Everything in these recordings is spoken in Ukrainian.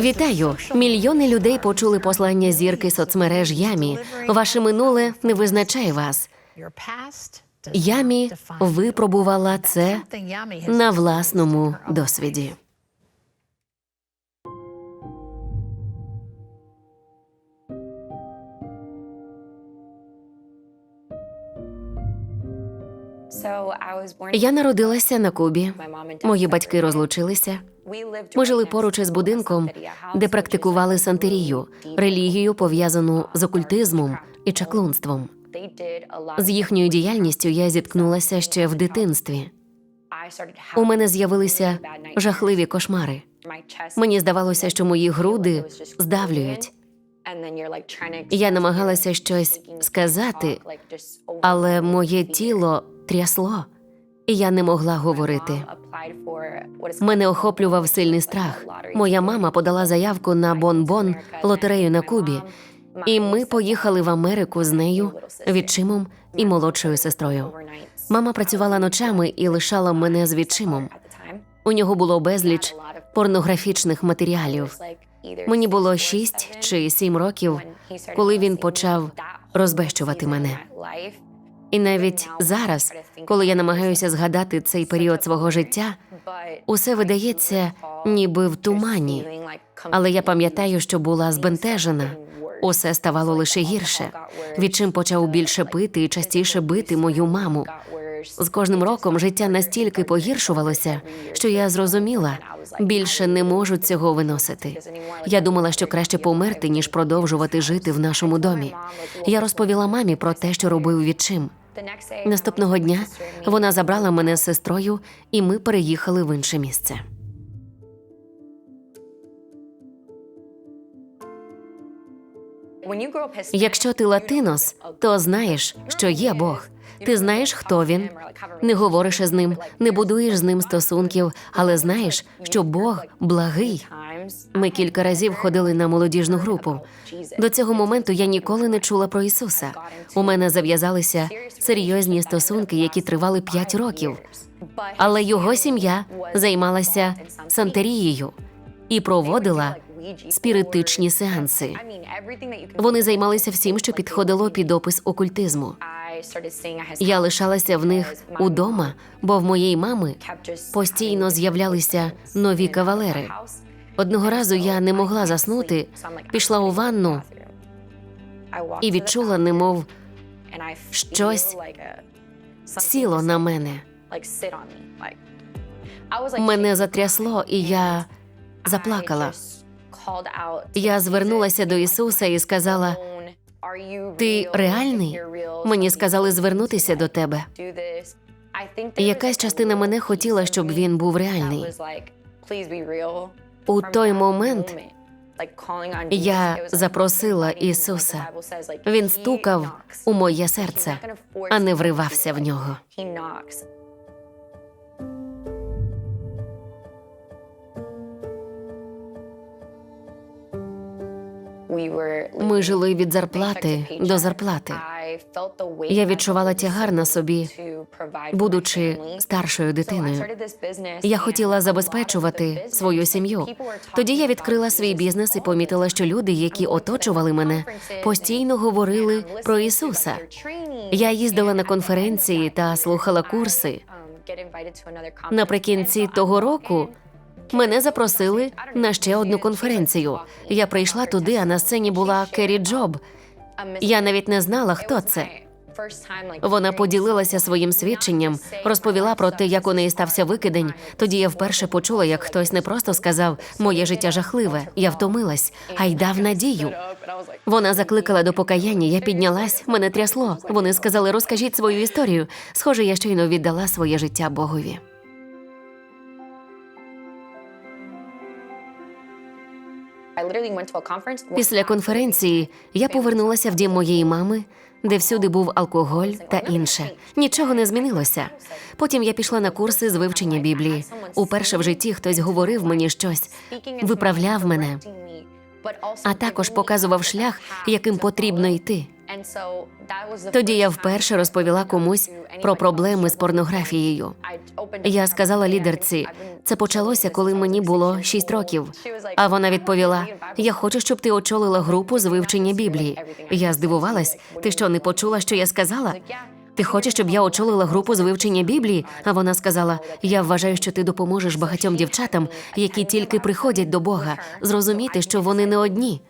Вітаю! Мільйони людей почули послання зірки соцмереж Ямі. Ваше минуле не визначає вас. Ямі випробувала це на власному досвіді. Я народилася на Кубі. Мої батьки розлучилися. Ми жили поруч із будинком, де практикували сантерію, релігію, пов'язану з окультизмом і чаклунством. З їхньою діяльністю я зіткнулася ще в дитинстві. У мене з'явилися жахливі кошмари. Мені здавалося, що мої груди здавлюють. Я намагалася щось сказати, але моє тіло трясло, і я не могла говорити. Мене охоплював сильний страх. Моя мама подала заявку на бон-бон лотерею на Кубі, і ми поїхали в Америку з нею, відчимом і молодшою сестрою. Мама працювала ночами і лишала мене з відчимом. У нього було безліч порнографічних матеріалів. Мені було шість чи сім років, коли він почав розбещувати мене. І навіть зараз, коли я намагаюся згадати цей період свого життя, усе видається ніби в тумані. Але я пам'ятаю, що була збентежена. Усе ставало лише гірше. Відчим почав більше пити і частіше бити мою маму. З кожним роком життя настільки погіршувалося, що я зрозуміла, більше не можу цього виносити. Я думала, що краще померти, ніж продовжувати жити в нашому домі. Я розповіла мамі про те, що робив відчим. Наступного дня вона забрала мене з сестрою, і ми переїхали в інше місце. Якщо ти латинос, то знаєш, що є Бог. Ти знаєш, хто він. Не говориш із ним, не будуєш з ним стосунків, але знаєш, що Бог благий. Ми кілька разів ходили на молодіжну групу. До цього моменту я ніколи не чула про Ісуса. У мене зав'язалися серйозні стосунки, які тривали п'ять років. Але його сім'я займалася сантерією і проводила спіритичні сеанси. Вони займалися всім, що підходило під опис окультизму. Я лишалася в них удома, бо в моєї мами постійно з'являлися нові кавалери. Одного разу я не могла заснути, пішла у ванну і відчула, немов щось сіло на мене. Мене затрясло, і я заплакала. Я звернулася до Ісуса і сказала: Ти реальний? Мені сказали звернутися до тебе. Якась частина мене хотіла, щоб він був реальний. У той момент я запросила Ісуса. Він стукав у моє серце, а не вривався в нього. Ми жили від зарплати до зарплати. Я відчувала тягар на собі, будучи старшою дитиною. Я хотіла забезпечувати свою сім'ю. Тоді я відкрила свій бізнес і помітила, що люди, які оточували мене, постійно говорили про Ісуса. Я їздила на конференції та слухала курси. Наприкінці того року мене запросили на ще одну конференцію. Я прийшла туди, а на сцені була Керрі Джоб. Я навіть не знала, хто це. Вона поділилася своїм свідченням, розповіла про те, як у неї стався викидень. Тоді я вперше почула, як хтось не просто сказав Моє життя жахливе, я втомилась, а й дав надію. Вона закликала до покаяння. Я піднялась, мене трясло. Вони сказали, розкажіть свою історію. Схоже, я щойно віддала своє життя Богові. Після конференції я повернулася в дім моєї мами, де всюди був алкоголь та інше. Нічого не змінилося. Потім я пішла на курси з вивчення Біблії. Уперше в житті хтось говорив мені щось, виправляв мене, а також показував шлях, яким потрібно йти. Тоді я вперше розповіла комусь про проблеми з порнографією. Я сказала лідерці, це почалося, коли мені було 6 років. А вона відповіла: Я хочу, щоб ти очолила групу з вивчення Біблії. Я здивувалась. Ти що, не почула, що я сказала? Ти хочеш, щоб я очолила групу з вивчення Біблії? А вона сказала: Я вважаю, що ти допоможеш багатьом дівчатам, які тільки приходять до Бога, зрозуміти, що вони не одні.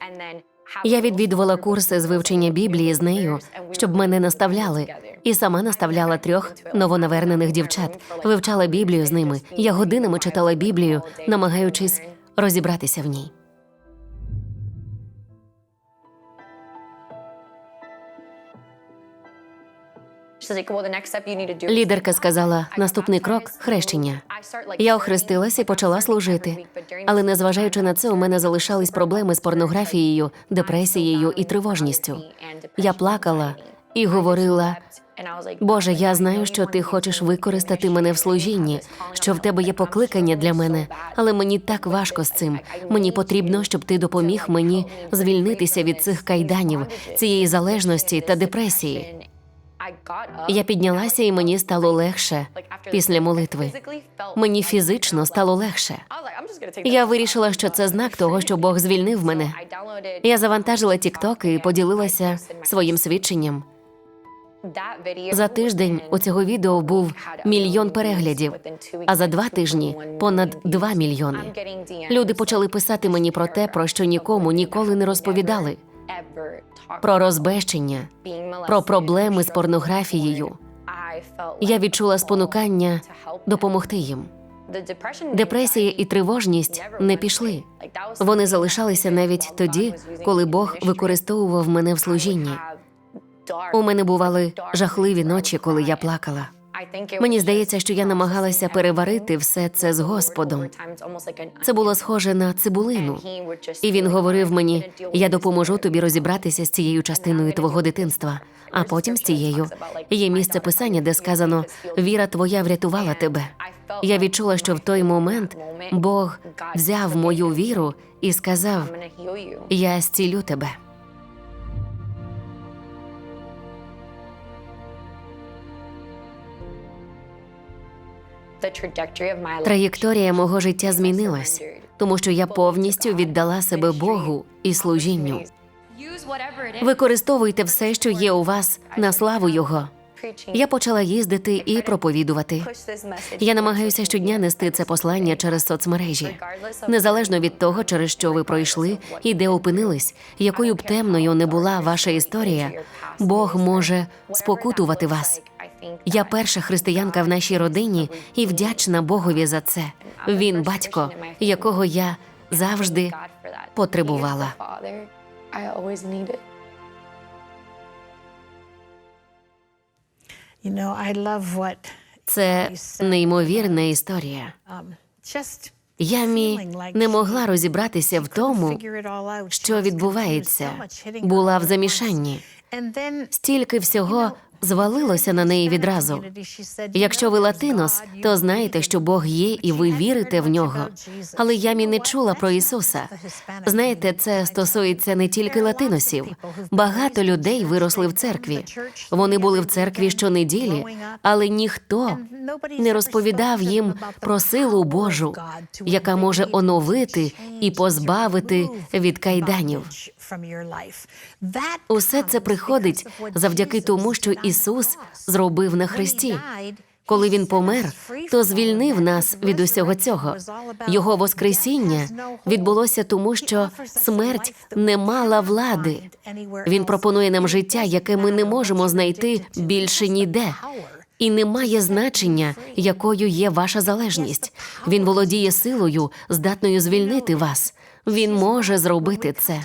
Я відвідувала курси з вивчення Біблії з нею, щоб мене наставляли, і сама наставляла трьох новонавернених дівчат. Вивчала Біблію з ними. Я годинами читала Біблію, намагаючись розібратися в ній. Лідерка сказала: наступний крок хрещення. Я охрестилась і почала служити. Але незважаючи на це, у мене залишались проблеми з порнографією, депресією і тривожністю. Я плакала і говорила: Боже, я знаю, що ти хочеш використати мене в служінні, що в тебе є покликання для мене, але мені так важко з цим. Мені потрібно, щоб ти допоміг мені звільнитися від цих кайданів, цієї залежності та депресії. Я піднялася, і мені стало легше після молитви. Мені фізично стало легше. Я вирішила, що це знак того, що Бог звільнив мене. Я завантажила TikTok і поділилася своїм свідченням. За тиждень у цього відео був мільйон переглядів, а за два тижні понад два мільйони. Люди почали писати мені про те, про що нікому ніколи не розповідали. Про розбещення, про проблеми з порнографією. Я відчула спонукання допомогти їм. Депресія і тривожність не пішли. Вони залишалися навіть тоді, коли Бог використовував мене в служінні. У мене бували жахливі ночі, коли я плакала. Мені здається, що я намагалася переварити все це з Господом. Це було схоже на цибулину. І він говорив мені: я допоможу тобі розібратися з цією частиною твого дитинства, а потім з цією. Є місце писання, де сказано: віра твоя врятувала тебе. Я відчула, що в той момент Бог взяв мою віру і сказав: Я зцілю тебе. Траєкторія мого життя змінилась, тому що я повністю віддала себе Богу і служінню. Використовуйте все, що є у вас, на славу Його. Я почала їздити і проповідувати. Я намагаюся щодня нести це послання через соцмережі, незалежно від того, через що ви пройшли і де опинились, якою б темною не була ваша історія, Бог може спокутувати вас. Я перша християнка в нашій родині і вдячна Богові за це. Він батько, якого я завжди потребувала. Це неймовірна історія. um, just Ямі не могла розібратися в тому, що відбувається. Була в замішанні. Стільки всього звалилося на неї відразу. Якщо ви латинос, то знаєте, що Бог є, і ви вірите в нього. Але Ямі не чула про Ісуса. Знаєте, це стосується не тільки латиносів. Багато людей виросли в церкві. Вони були в церкві щонеділі, але ніхто не розповідав їм про силу Божу, яка може оновити і позбавити від кайданів. Усе це приходить завдяки тому, що Ісус зробив на хресті. Коли він помер, то звільнив нас від усього цього. Його воскресіння відбулося тому, що смерть не мала влади. Він пропонує нам життя, яке ми не можемо знайти більше ніде. І не має значення, якою є ваша залежність. Він володіє силою, здатною звільнити вас. Він може зробити це.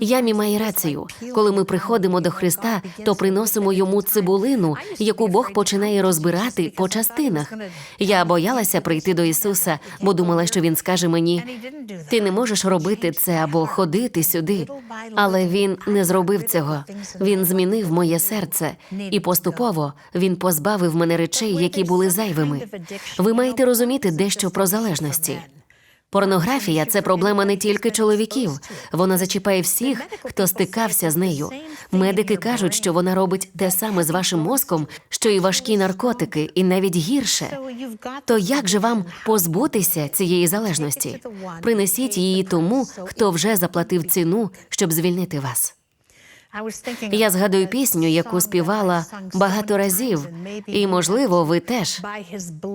Ямі має рацію. Коли ми приходимо до Христа, то приносимо йому цибулину, яку Бог починає розбирати по частинах. Я боялася прийти до Ісуса, бо думала, що він скаже мені: ти не можеш робити це або ходити сюди. Але він не зробив цього. Він змінив моє серце, і поступово він позбавив мене речей, які були зайвими. Ви маєте розуміти дещо про залежності. Порнографія це проблема не тільки чоловіків. Вона зачіпає всіх, хто стикався з нею. Медики кажуть, що вона робить те саме з вашим мозком, що і важкі наркотики, і навіть гірше. То як же вам позбутися цієї залежності? Принесіть її тому, хто вже заплатив ціну, щоб звільнити вас. Я згадую пісню, яку співала багато разів, і, можливо, ви теж.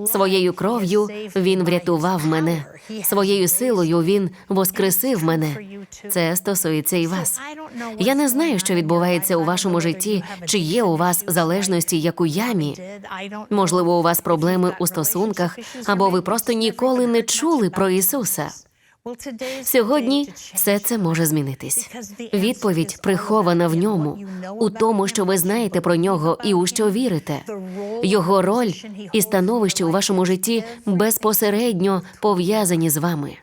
Своєю кров'ю він врятував мене. Своєю силою він воскресив мене. Це стосується і вас. Я не знаю, що відбувається у вашому житті, чи є у вас залежності, як у ямі. Можливо, у вас проблеми у стосунках, або ви просто ніколи не чули про Ісуса. Сьогодні все це може змінитись. Відповідь прихована в ньому, у тому, що ви знаєте про нього і у що вірите. Його роль і становище у вашому житті безпосередньо пов'язані з вами.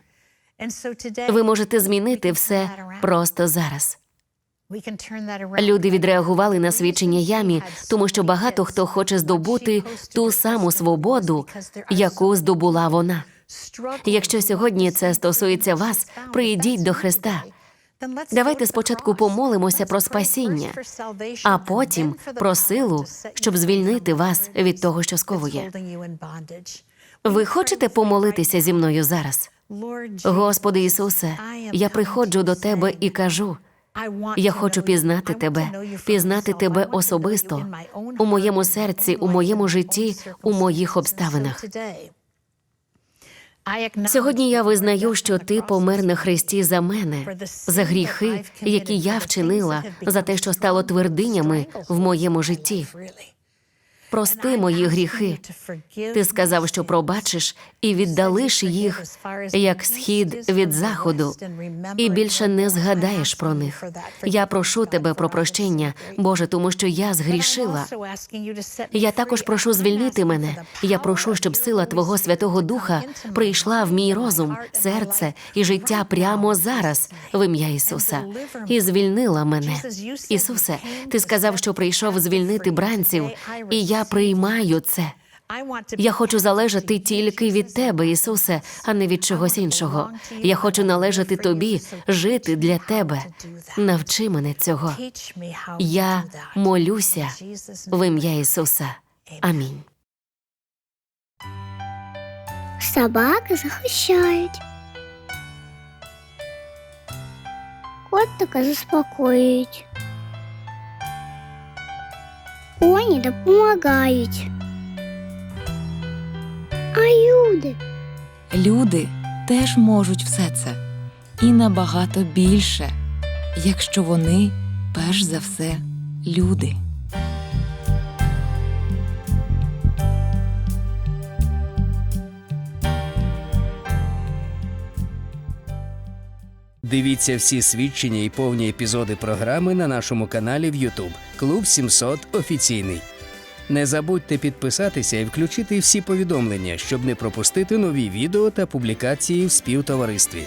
Ви можете змінити все просто зараз. Люди відреагували на свідчення ямі, тому що багато хто хоче здобути ту саму свободу, яку здобула вона. Якщо сьогодні це стосується вас, that's до Христа. Давайте спочатку помолимося про спасіння, а потім про силу, щоб звільнити вас від того, що сковує. Ви хочете помолитися зі мною зараз? Господи Ісусе, я приходжу до Тебе і кажу. Я хочу пізнати тебе, пізнати тебе особисто у моєму серці, у моєму житті, у моїх обставинах. Сьогодні я визнаю, що ти помер на Христі за мене, за гріхи, які я вчинила, за те, що стало твердинями в моєму житті. Прости мої гріхи. Ти сказав, що пробачиш і віддалиш їх, як схід від заходу, і більше не згадаєш про них. Я прошу тебе про прощення, Боже, тому що я згрішила. Я також прошу звільнити мене. Я прошу, щоб сила Твого Святого Духа прийшла в мій розум, серце і життя прямо зараз, в ім'я Ісуса, і звільнила мене. Ісусе, ти сказав, що прийшов звільнити бранців, і я приймаю це. Я хочу залежати тільки від тебе, Ісусе, а не від чогось іншого. Я хочу належати тобі, жити для тебе. Навчи мене цього. Я молюся в ім'я Ісуса. Амінь. Собаки захищають. Котика заспокоюють. Коні допомагають. А люди Люди теж можуть все це і набагато більше, якщо вони перш за все люди. Дивіться всі свідчення і повні епізоди програми на нашому каналі в YouTube Клуб 700 офіційний. Не забудьте підписатися і включити всі повідомлення, щоб не пропустити нові відео та публікації в співтоваристві.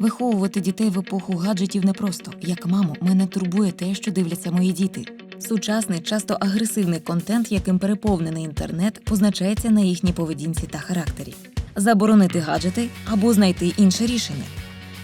Виховувати дітей в епоху гаджетів непросто. Як маму, мене турбує те, що дивляться мої діти. Сучасний, часто агресивний контент, яким переповнений інтернет, позначається на їхній поведінці та характері. Заборонити гаджети або знайти інше рішення.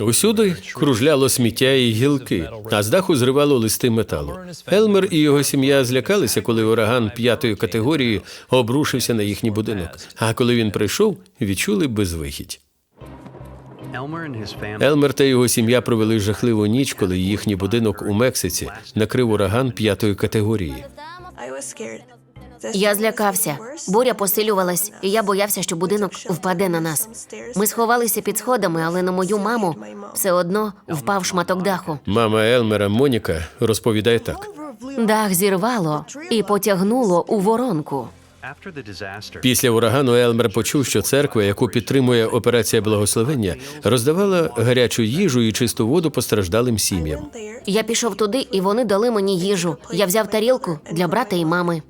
Усюди кружляло сміття і гілки, а з даху зривало листи металу. Елмер і його сім'я злякалися, коли ураган п'ятої категорії обрушився на їхній будинок. А коли він прийшов, відчули безвихідь. Елмер та його сім'я провели жахливу ніч, коли їхній будинок у Мексиці накрив ураган п'ятої категорії. Я злякався. Буря посилювалась, і я боявся, що будинок впаде на нас. Ми сховалися під сходами, але на мою маму все одно впав шматок даху. Мама Елмера Моніка розповідає так: Дах зірвало і потягнуло у воронку. Після урагану Елмер почув, що церква, яку підтримує операція благословення, роздавала гарячу їжу і чисту воду постраждалим сім'ям. Я пішов туди, і вони дали мені їжу. Я взяв тарілку для брата і мами.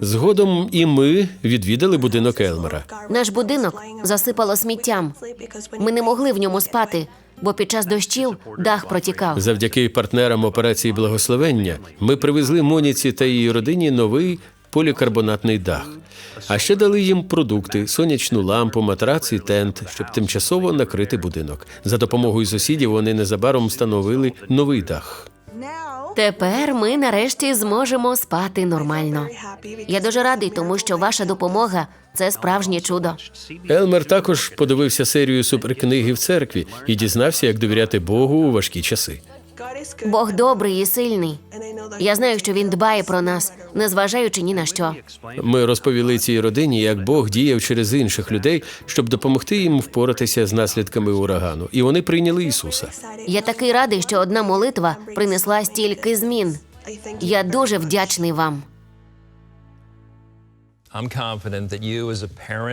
Згодом і ми відвідали будинок Елмера. Наш будинок засипало сміттям. Ми не могли в ньому спати, бо під час дощів дах протікав. Завдяки партнерам операції благословення ми привезли Моніці та її родині новий полікарбонатний дах. А ще дали їм продукти, сонячну лампу, матрац і тент, щоб тимчасово накрити будинок. За допомогою сусідів вони незабаром встановили новий дах. Тепер ми нарешті зможемо спати нормально. Я дуже радий, тому що ваша допомога це справжнє чудо. Елмер також подивився серію суперкниги в церкві і дізнався, як довіряти Богу у важкі часи. Бог добрий і сильний. Я знаю, що він дбає про нас, незважаючи ні на що. Ми розповіли цій родині, як Бог діяв через інших людей, щоб допомогти їм впоратися з наслідками урагану, і вони прийняли Ісуса. Я такий радий, що одна молитва принесла стільки змін. Я дуже вдячний вам.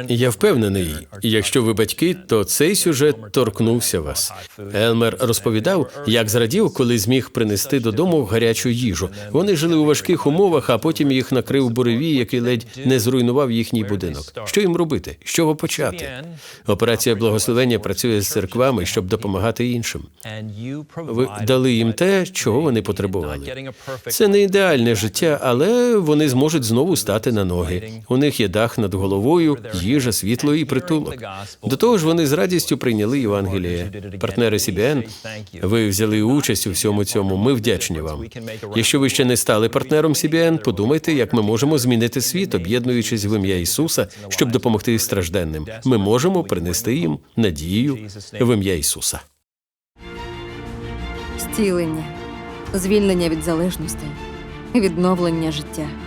Я впевнений, якщо ви батьки, то цей сюжет торкнувся вас. Елмер розповідав, як зрадів, коли зміг принести додому гарячу їжу. Вони жили у важких умовах, а потім їх накрив буревій, який ледь не зруйнував їхній будинок. Що їм робити? З чого почати? Операція благословення працює з церквами, щоб допомагати іншим. Ви дали їм те, чого вони потребували. Це не ідеальне життя, але вони зможуть знову стати на ноги. У них є дах над головою, їжа, світло і притулок. До того ж, вони з радістю прийняли Євангеліє. Партнери CBN, ви взяли участь у всьому цьому. Ми вдячні вам. Якщо ви ще не стали партнером CBN, подумайте, як ми можемо змінити світ, об'єднуючись в ім'я Ісуса, щоб допомогти стражденним. Ми можемо принести їм надію в ім'я Ісуса. Зцілення, звільнення від залежностей, відновлення життя.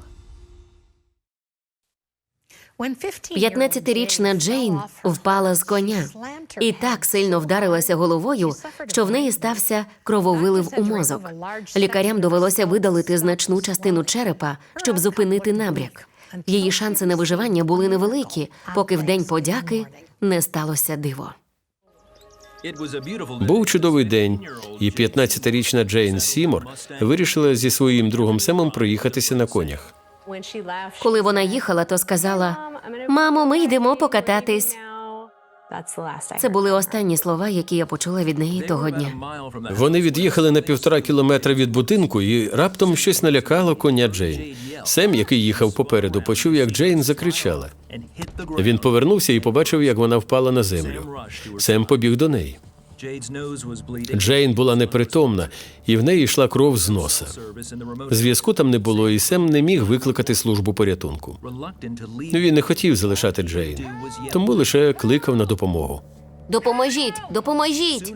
15-річна Джейн впала з коня і так сильно вдарилася головою, що в неї стався крововилив у мозок. Лікарям довелося видалити значну частину черепа, щоб зупинити набряк. Її шанси на виживання були невеликі, поки в день подяки не сталося диво. Був чудовий день, і 15-річна Джейн Сімор вирішила зі своїм другом Семом проїхатися на конях. Коли вона їхала, то сказала: Мамо, ми йдемо покататись. Це були останні слова, які я почула від неї того дня. Вони від'їхали на півтора кілометра від будинку, і раптом щось налякало коня Джейн. Сем, який їхав попереду, почув, як Джейн закричала. Він повернувся і побачив, як вона впала на землю. Сем побіг до неї. Джейн була непритомна, і в неї йшла кров з носа. Зв'язку там не було, і Сем не міг викликати службу порятунку. Він не хотів залишати Джейн, тому лише кликав на допомогу. Допоможіть, допоможіть!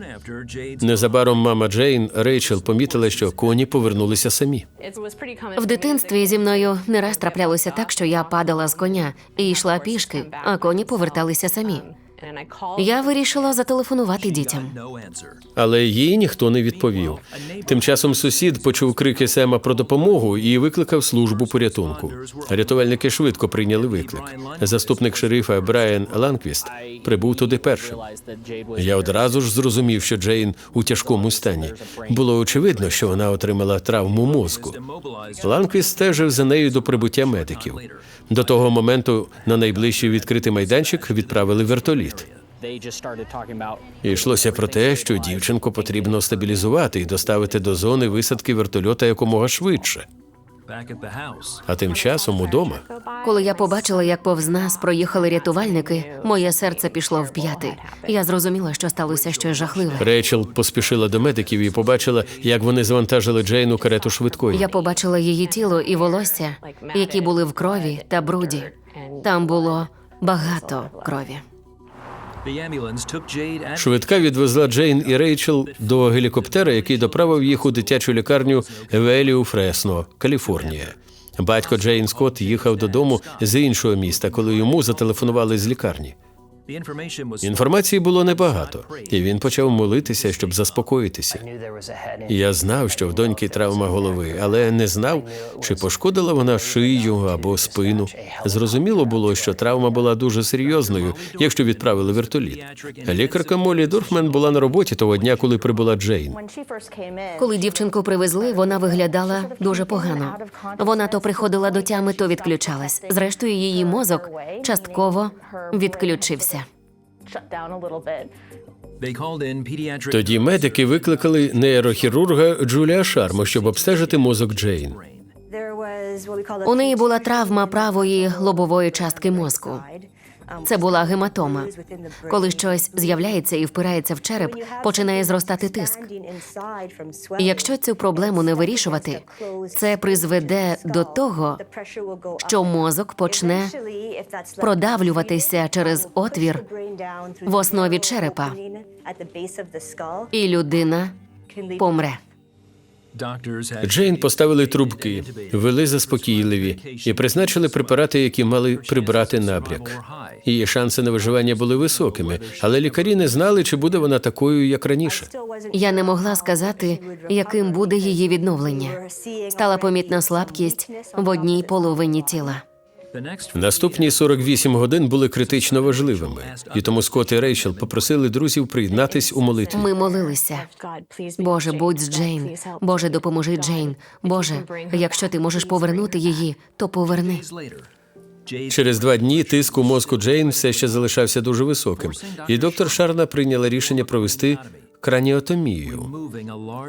Незабаром мама Джейн Рейчел помітила, що коні повернулися самі. В дитинстві зі мною не раз траплялося так, що я падала з коня і йшла пішки, а коні поверталися самі. Я вирішила зателефонувати дітям. Але їй ніхто не відповів. Тим часом сусід почув крики Сема про допомогу і викликав службу порятунку. Рятувальники швидко прийняли виклик. Заступник шерифа Брайан Ланквіст прибув туди першим. Я одразу ж зрозумів, що Джейн у тяжкому стані. Було очевидно, що вона отримала травму мозку. Ланквіст стежив за нею до прибуття медиків. До того моменту на найближчий відкритий майданчик відправили вертоліт. І йшлося про те, що дівчинку потрібно стабілізувати і доставити до зони висадки вертольота якомога швидше. А тим часом удома Коли я побачила, як повз нас проїхали рятувальники, моє серце пішло в п'яти. Я зрозуміла, що сталося щось жахливе. Рейчел поспішила до медиків і побачила, як вони завантажили Джейн у карету швидкої. Я побачила її тіло і волосся, які були в крові та бруді. Там було багато крові. Швидка відвезла Джейн і Рейчел до гелікоптера, який доправив їх у дитячу лікарню Евеліу Фресно, Каліфорнія. Батько Джейн Скотт їхав додому з іншого міста, коли йому зателефонували з лікарні. Інформації було небагато, і він почав молитися, щоб заспокоїтися. Я знав, що в доньки травма голови, але не знав, чи пошкодила вона шию або спину. Зрозуміло було, що травма була дуже серйозною, якщо відправили вертоліт. Лікарка Молі Дорфмен була на роботі того дня, коли прибула Джейн. Коли дівчинку привезли, вона виглядала дуже погано. Вона то приходила до тями, то відключалась. Зрештою, її мозок частково відключився. Тоді медики викликали нейрохірурга Джулія Шармо, щоб обстежити мозок Джейн. У неї була травма правої лобової частки мозку. Це була гематома. Коли щось з'являється і впирається в череп, починає зростати тиск. І якщо цю проблему не вирішувати, це призведе до того, що мозок почне продавлюватися через отвір в основі черепа, і людина помре. Джейн поставили трубки, ввели заспокійливі і призначили препарати, які мали прибрати набряк. Її шанси на виживання були високими, але лікарі не знали, чи буде вона такою, як раніше. Я не могла сказати, яким буде її відновлення. Стала помітна слабкість в одній половині тіла. Наступні 48 годин були критично важливими, і тому Скотт і Рейчел попросили друзів приєднатись у молитві. Ми молилися. Боже, будь з Джейн. Боже, допоможи Джейн. Боже, якщо ти можеш повернути її, то поверни. Через два дні тиск у мозку Джейн все ще залишався дуже високим, і доктор Шарна прийняла рішення провести краніотомію,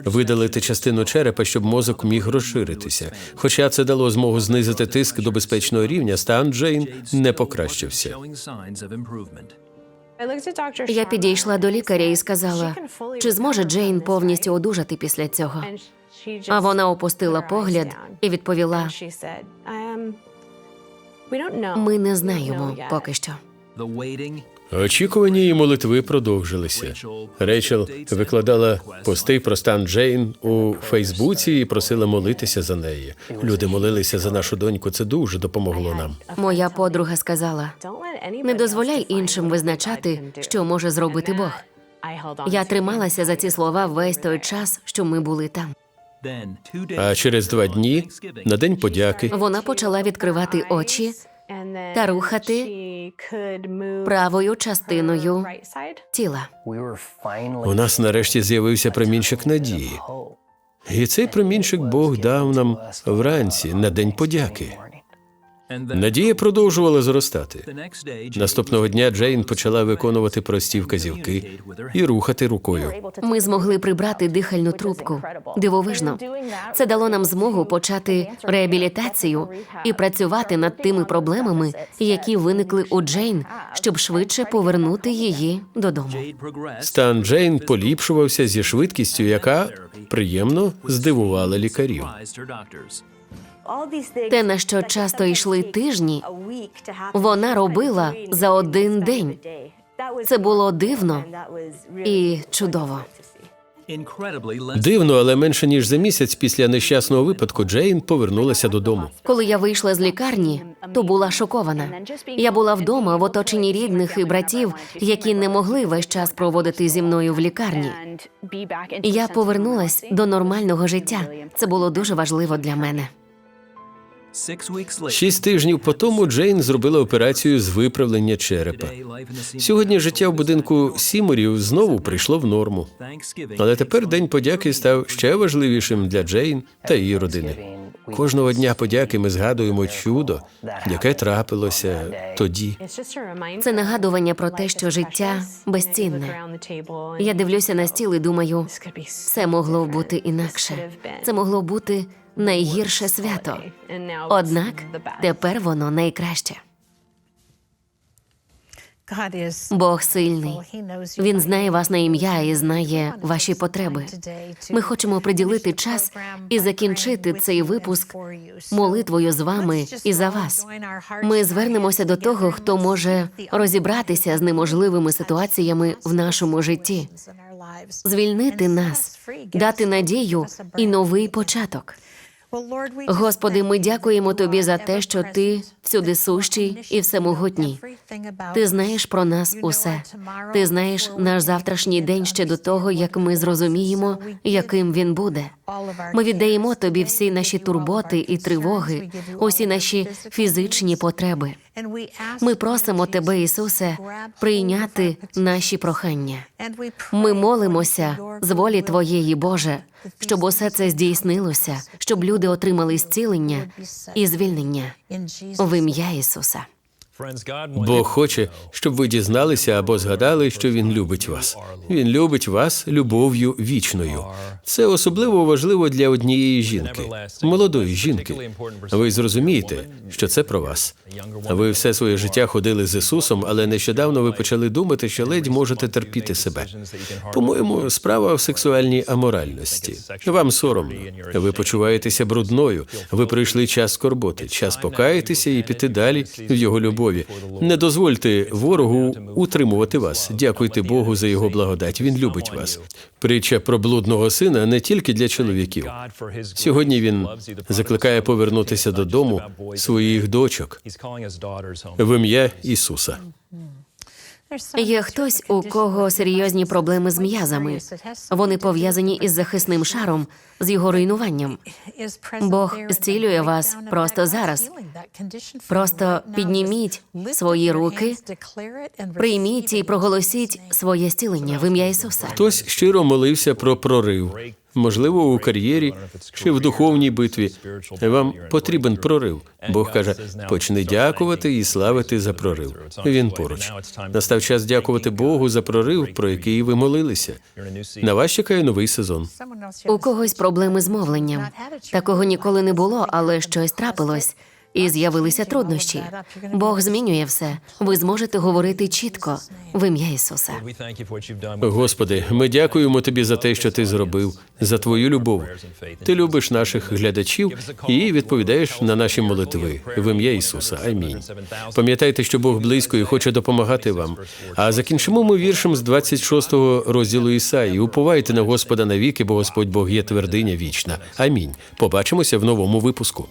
видалити частину черепа, щоб мозок міг розширитися. Хоча це дало змогу знизити тиск до безпечного рівня, стан Джейн не покращився. Я підійшла до лікаря і сказала, чи зможе Джейн повністю одужати після цього. А вона опустила погляд і відповіла: ми не знаємо поки що. Очікування і молитви продовжилися. Рейчел викладала пости про стан Джейн у Фейсбуці і просила молитися за неї. Люди молилися за нашу доньку. Це дуже допомогло нам. Моя подруга сказала: не дозволяй іншим визначати, що може зробити Бог. Я трималася за ці слова весь той час, що ми були там. А через два дні, на день подяки, Вона почала відкривати очі та рухати правою частиною тіла. у нас нарешті з'явився промінчик надії. І цей промінчик Бог дав нам вранці на день подяки. Надія продовжувала зростати. Наступного дня Джейн почала виконувати прості вказівки і рухати рукою. Ми змогли прибрати дихальну трубку. Дивовижно. Це дало нам змогу почати реабілітацію і працювати над тими проблемами, які виникли у Джейн, щоб швидше повернути її додому. Стан Джейн поліпшувався зі швидкістю, яка приємно здивувала лікарів. Те, на що часто йшли тижні, вона робила за один день. Це було дивно і чудово. Дивно, але менше ніж за місяць після нещасного випадку Джейн повернулася додому. Коли я вийшла з лікарні, то була шокована. Я була вдома в оточенні рідних і братів, які не могли весь час проводити зі мною в лікарні. Я повернулась до нормального життя. Це було дуже важливо для мене. Шість тижнів по тому Джейн зробила операцію з виправлення черепа. Сьогодні життя в будинку Сіморів знову прийшло в норму. Але тепер день подяки став ще важливішим для Джейн та її родини. Кожного дня подяки ми згадуємо чудо, яке трапилося тоді. Це нагадування про те, що життя безцінне. Я дивлюся на стіл і думаю, все могло бути інакше. Це могло бути найгірше свято. Однак тепер воно найкраще. Бог сильний. Він знає вас на ім'я і знає ваші потреби. Ми хочемо приділити час і закінчити цей випуск молитвою з вами і за вас. Ми звернемося до того, хто може розібратися з неможливими ситуаціями в нашому житті, звільнити нас, дати надію і новий початок. Господи, ми дякуємо тобі за те, що ти всюди сущий і всемогутній. Ти знаєш про нас усе. Ти знаєш наш завтрашній день ще до того, як ми зрозуміємо, яким він буде. Ми віддаємо тобі всі наші турботи і тривоги, усі наші фізичні потреби. Ми просимо тебе, Ісусе, прийняти наші прохання. Ми молимося з волі Твоєї, Боже, щоб усе це здійснилося, щоб люди отримали зцілення і звільнення в ім'я Ісуса. Бог хоче, щоб ви дізналися або згадали, що він любить вас. Він любить вас любов'ю вічною. Це особливо важливо для однієї жінки, молодої жінки. Ви зрозумієте, що це про вас. Ви все своє життя ходили з Ісусом, але нещодавно ви почали думати, що ледь можете терпіти себе. По-моєму, справа в сексуальній аморальності. Вам соромно. Ви почуваєтеся брудною. Ви пройшли час скорботи, час покаятися і піти далі в його любові. Не дозвольте ворогу утримувати вас. Дякуйте Богу за його благодать. Він любить вас. Притча про блудного сина не тільки для чоловіків. Сьогодні він закликає повернутися додому своїх дочок в ім'я Ісуса. Є хтось, у кого серйозні проблеми з м'язами. Вони пов'язані із захисним шаром, з його руйнуванням. Бог зцілює вас просто зараз. Просто підніміть свої руки, прийміть і проголосіть своє зцілення в ім'я Ісуса. Хтось щиро молився про прорив, можливо, у кар'єрі чи в духовній битві. Вам потрібен прорив. Бог каже: почни дякувати і славити за прорив. Він поруч. Настав час дякувати Богу за прорив, про який ви молилися. На вас чекає новий сезон. У когось проблеми з мовленням. Такого ніколи не було, але щось трапилось. І з'явилися труднощі. Бог змінює все. Ви зможете говорити чітко в ім'я Ісуса. Господи, ми дякуємо тобі за те, що ти зробив, за твою любов. Ти любиш наших глядачів і відповідаєш на наші молитви в ім'я Ісуса. Амінь. Пам'ятайте, що Бог близько і хоче допомагати вам. А закінчимо ми віршем з 26-го розділу Ісаї. Уповайте на Господа навіки, бо Господь Бог є твердиня вічна. Амінь. Побачимося в новому випуску.